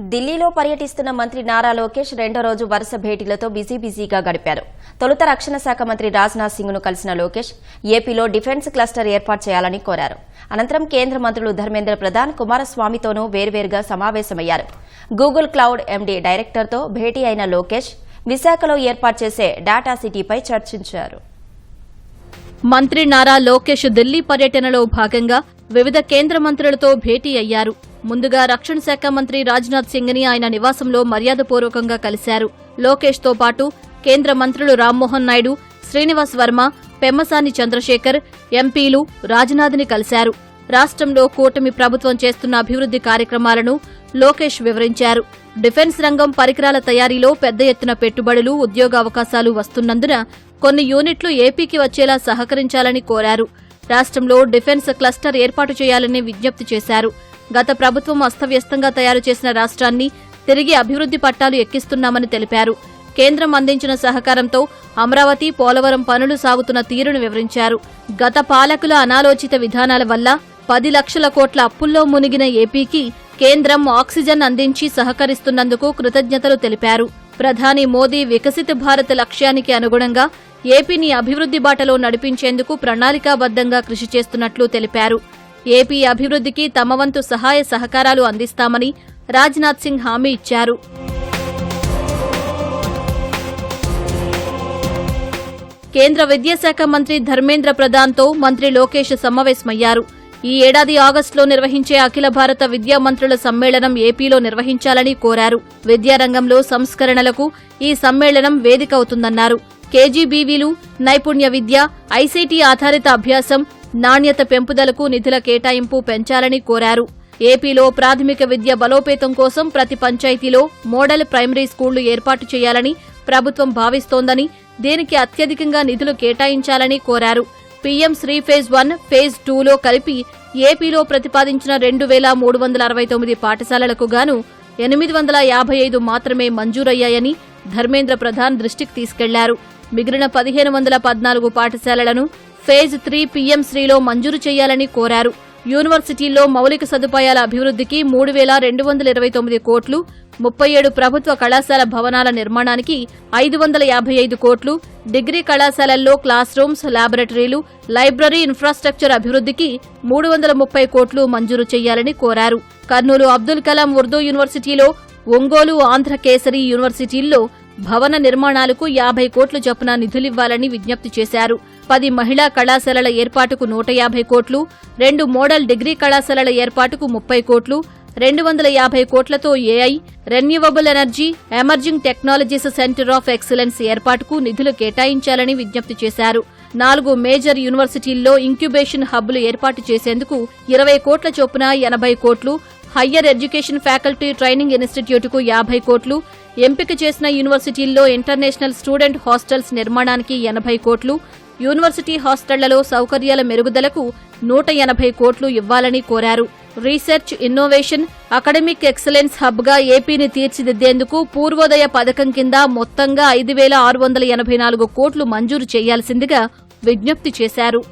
ఢిల్లీలో పర్యటిస్తున్న మంత్రి నారా లోకేష్ రెండో రోజు వరుస భేటీలతో బిజీ బిజీగా గడిపారు. తొలుత రక్షణ శాఖ మంత్రి రాజ్నాథ్ సింగ్ను కలిసిన లోకేష్ ఏపీలో డిఫెన్స్ క్లస్టర్ ఏర్పాటు చేయాలని కోరారు. అనంతరం కేంద్ర మంత్రులు ధర్మేంద్ర ప్రధాన్ కుమారస్వామితోనూ వేర్వేరుగా సమావేశమయ్యారు. గూగుల్ క్లౌడ్ ఎండీ డైరెక్టర్తో భేటీ అయిన లోకేష్ విశాఖలో ఏర్పాటు చేసే డాటా సిటీపై చర్చించారు. మంత్రి నారా లోకేష్ ఢిల్లీ పర్యటనలో భాగంగా వివిధ కేంద్ర మంత్రులతో భేటీ అయ్యారు. ముందుగా రక్షణ శాఖ మంత్రి రాజ్నాథ్ సింగ్ని ఆయన నివాసంలో మర్యాదపూర్వకంగా కలిశారు. లోకేష్తో పాటు కేంద్ర మంత్రులు రామ్మోహన్ నాయుడు శ్రీనివాస్ వర్మ పెమ్మసాని చంద్రశేఖర్ ఎంపీలు రాజ్నాథ్ని కలిశారు. రాష్ట్రంలో కూటమి ప్రభుత్వం చేస్తున్న అభివృద్ది కార్యక్రమాలను లోకేష్ వివరించారు. డిఫెన్స్ రంగం పరికరాల తయారీలో పెద్ద ఎత్తున పెట్టుబడులు ఉద్యోగావకాశాలు వస్తున్నందున కొన్ని యూనిట్లు ఏపీకి వచ్చేలా సహకరించాలని కోరారు. రాష్ట్రంలో డిఫెన్స్ క్లస్టర్ ఏర్పాటు చేయాలని విజ్ఞప్తి చేశారు. గత ప్రభుత్వం అస్తవ్యస్తంగా తయారు చేసిన రాష్ట్రాన్ని తిరిగి అభివృద్ది పట్టాలు ఎక్కిస్తున్నామని తెలిపారు. కేంద్రం అందించిన సహకారంతో అమరావతి పోలవరం పనులు సాగుతున్న తీరును వివరించారు. గత పాలకుల అనాలోచిత విధానాల వల్ల పది లక్షల కోట్ల అప్పుల్లో మునిగిన ఏపీకి కేంద్రం ఆక్సిజన్ అందించి సహకరిస్తున్నందుకు కృతజ్ఞతలు తెలిపారు. ప్రధాని మోదీ వికసిత భారత్ లక్ష్యానికి అనుగుణంగా ఏపీని అభివృద్ది బాటలో నడిపించేందుకు ప్రణాళికాబద్దంగా కృషి చేస్తున్నట్లు తెలిపారు. ఏపీ అభివృద్ధికి తమ వంతు సహాయ సహకారాలు అందిస్తామని రాజ్నాథ్ సింగ్ హామీ ఇచ్చారు. కేంద్ర విద్యాశాఖ మంత్రి ధర్మేంద్ర ప్రధాన్తో మంత్రి లోకేష్ సమావేశమయ్యారు. ఈ ఏడాది ఆగస్టులో నిర్వహించే అఖిల భారత విద్యా మంత్రుల సమ్మేళనం ఏపీలో నిర్వహించాలని కోరారు. విద్యారంగంలో సంస్కరణలకు ఈ సమ్మేళనం వేదిక అవుతుందన్నారు. కేజీబీవీలు నైపుణ్య విద్య ఐసీటీ ఆధారిత అభ్యాసం నాణ్యత పెంపుదలకు నిధుల కేటాయింపు పెంచాలని కోరారు. ఏపీలో ప్రాథమిక విద్య బలోపేతం కోసం ప్రతి పంచాయతీలో మోడల్ ప్రైమరీ స్కూళ్ళు ఏర్పాటు చేయాలని ప్రభుత్వం భావిస్తోందని దీనికి అత్యధికంగా నిధులు కేటాయించాలని కోరారు. PM Shri phase one phase టూలో కలిపి ఏపీలో ప్రతిపాదించిన రెండు వేల మూడు వందల అరవై తొమ్మిది పాఠశాలలకు గాను ఎనిమిది వందల యాభై ఐదు మాత్రమే మంజూరయ్యాయని ధర్మేంద్ర ప్రధాన్ దృష్టికి తీసుకెళ్ళారు. మిగిలిన పదిహేను వందల పద్నాలుగు పాఠశాలలను ఫేజ్ త్రీ పీఎం శ్రీలో మంజూరు చేయాలని కోరారు. యూనివర్సిటీల్లో మౌలిక సదుపాయాల అభివృద్ధికి మూడు వేల రెండు వందల ఇరవై తొమ్మిది కోట్లు ముప్పై ఏడు ప్రభుత్వ కళాశాల భవనాల నిర్మాణానికి ఐదు వందల యాభై ఐదు కోట్లు డిగ్రీ కళాశాలల్లో క్లాస్ రూమ్స్ ల్యాబొరేటరీలు లైబ్రరీ ఇన్ఫ్రాస్ట్రక్చర్ అభివృద్ధికి మూడు వందల ముప్పై కోట్లు మంజూరు చేయాలని కోరారు. కర్నూలు అబ్దుల్ కలాం ఉర్దూ యూనివర్సిటీలో ఒంగోలు ఆంధ్ర కేసరి యూనివర్సిటీల్లో భవన నిర్మాణాలకు యాభై కోట్లు చొప్పున నిధులివ్వాలని విజ్ఞప్తి చేశారు. పది మహిళా కళాశాలల ఏర్పాటుకు నూట యాభై కోట్లు రెండు మోడల్ డిగ్రీ కళాశాలల ఏర్పాటుకు ముప్పై కోట్లు రెండు వందల యాభై కోట్లతో AI renewable energy emerging technologies centre of excellence ఏర్పాటుకు నిధులు కేటాయించాలని విజ్ఞప్తి చేశారు. నాలుగు మేజర్ యూనివర్సిటీల్లో ఇంక్యుబేషన్ హబ్లు ఏర్పాటు చేసేందుకు ఇరవై కోట్ల చొప్పున ఎనభై కోట్లు హయ్యర్ ఎడ్యుకేషన్ ఫ్యాకల్టీ ట్రైనింగ్ ఇన్స్టిట్యూట్కు యాభై కోట్లు ఎంపిక చేసిన యూనివర్సిటీల్లో ఇంటర్నేషనల్ స్టూడెంట్ హాస్టల్స్ నిర్మాణానికి ఎనభై కోట్లు యూనివర్సిటీ హాస్టళ్ళలో సౌకర్యాల మెరుగుదలకు నూట ఎనభై కోట్లు ఇవ్వాలని కోరారు. రీసెర్చ్ ఇన్నోవేషన్ అకాడమిక్ ఎక్సలెన్స్ హబ్గా ఏపీని తీర్చిదిద్దేందుకు పూర్వోదయ పథకం కింద మొత్తంగా ఐదు వేల ఆరు వందల ఎనభై నాలుగు కోట్లు మంజూరు చేయాల్సిందిగా విజ్ఞప్తి చేశారు.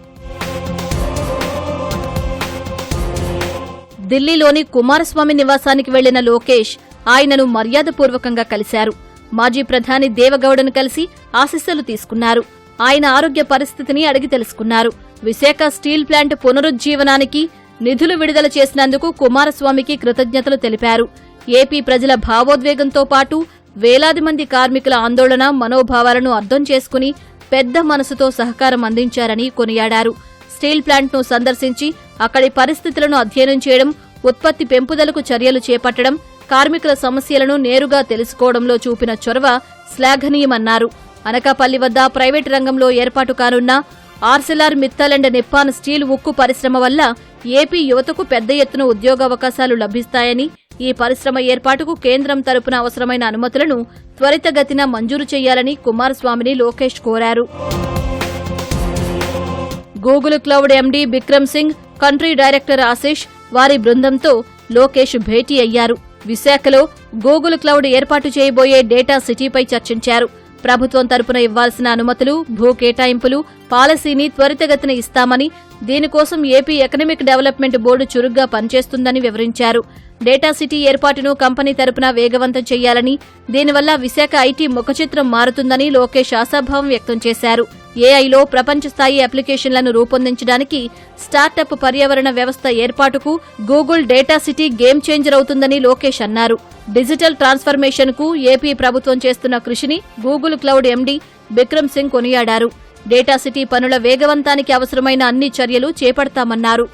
ఢిల్లీలోని కుమారస్వామి నివాసానికి వెళ్ళిన లోకేష్ ఆయనను మర్యాదపూర్వకంగా కలిశారు. మాజీ ప్రధాని దేవగౌడను కలిసి ఆశీస్సులు తీసుకున్నారు. ఆయన ఆరోగ్య పరిస్థితిని అడిగి తెలుసుకున్నారు. విశాఖ స్టీల్ ప్లాంట్ పునరుజ్జీవనానికి నిధులు విడుదల చేసినందుకు కుమారస్వామికి కృతజ్ఞతలు తెలిపారు. ఏపీ ప్రజల భావోద్వేగంతో పాటు వేలాది మంది కార్మికుల ఆందోళన మనోభావాలను అర్థం చేసుకుని పెద్ద మనసుతో సహకారం అందించారని కొనియాడారు. స్టీల్ ప్లాంట్ను సందర్శించి అక్కడి పరిస్థితులను అధ్యయనం చేయడం ఉత్పత్తి పెంపుదలకు చర్యలు చేపట్టడం కార్మికుల సమస్యలను నేరుగా తెలుసుకోవడంలో చూపిన చొరవ శ్లాఘనీయమన్నారు. అనకాపల్లి వద్ద ప్రైవేట్ రంగంలో ఏర్పాటు కానున్న Arcelor Mittal and Nippon steel ఉక్కు పరిశ్రమ వల్ల ఏపీ యువతకు పెద్ద ఎత్తున ఉద్యోగావకాశాలు లభిస్తాయని ఈ పరిశ్రమ ఏర్పాటుకు కేంద్రం తరపున అవసరమైన అనుమతులను త్వరితగతిన మంజూరు చేయాలని కుమారస్వామిని లోకేష్ కోరారు. Google cloud MD Bikram Singh country director Ashish వారి బృందంతో లోకేష్ భేటీ అయ్యారు. విశాఖలో గూగుల్ క్లౌడ్ ఏర్పాటు చేయబోయే డేటా సిటీపై చర్చించారు. ప్రభుత్వం తరపున ఇవ్వాల్సిన అనుమతులు భూ కేటాయింపులు పాలసీని త్వరితగతిన ఇస్తామని దీనికోసం ఏపీ ఎకనమిక్ డెవలప్మెంట్ బోర్డు చురుగ్గా పనిచేస్తుందని వివరించారు. డేటా సిటీ ఏర్పాటును కంపెనీ తరపున వేగవంతం చేయాలని దీనివల్ల విశాఖ ఐటీ ముఖచిత్రం మారుతుందని లోకేష్ ఆశాభావం వ్యక్తం చేశారు. ఏఐలో ప్రపంచ స్థాయి అప్లికేషన్లను రూపొందించడానికి స్టార్టప్ పర్యావరణ వ్యవస్థ ఏర్పాటుకు Google data city game changer అవుతుందని లోకేష్ అన్నారు. డిజిటల్ ట్రాన్స్ఫర్మేషన్కు ఏపీ ప్రభుత్వం చేస్తున్న కృషిని Google cloud MD Bikram Singh కొనియాడారు. డేటా సిటీ పనుల వేగవంతానికి అవసరమైన అన్ని చర్యలు చేపడతామన్నారు.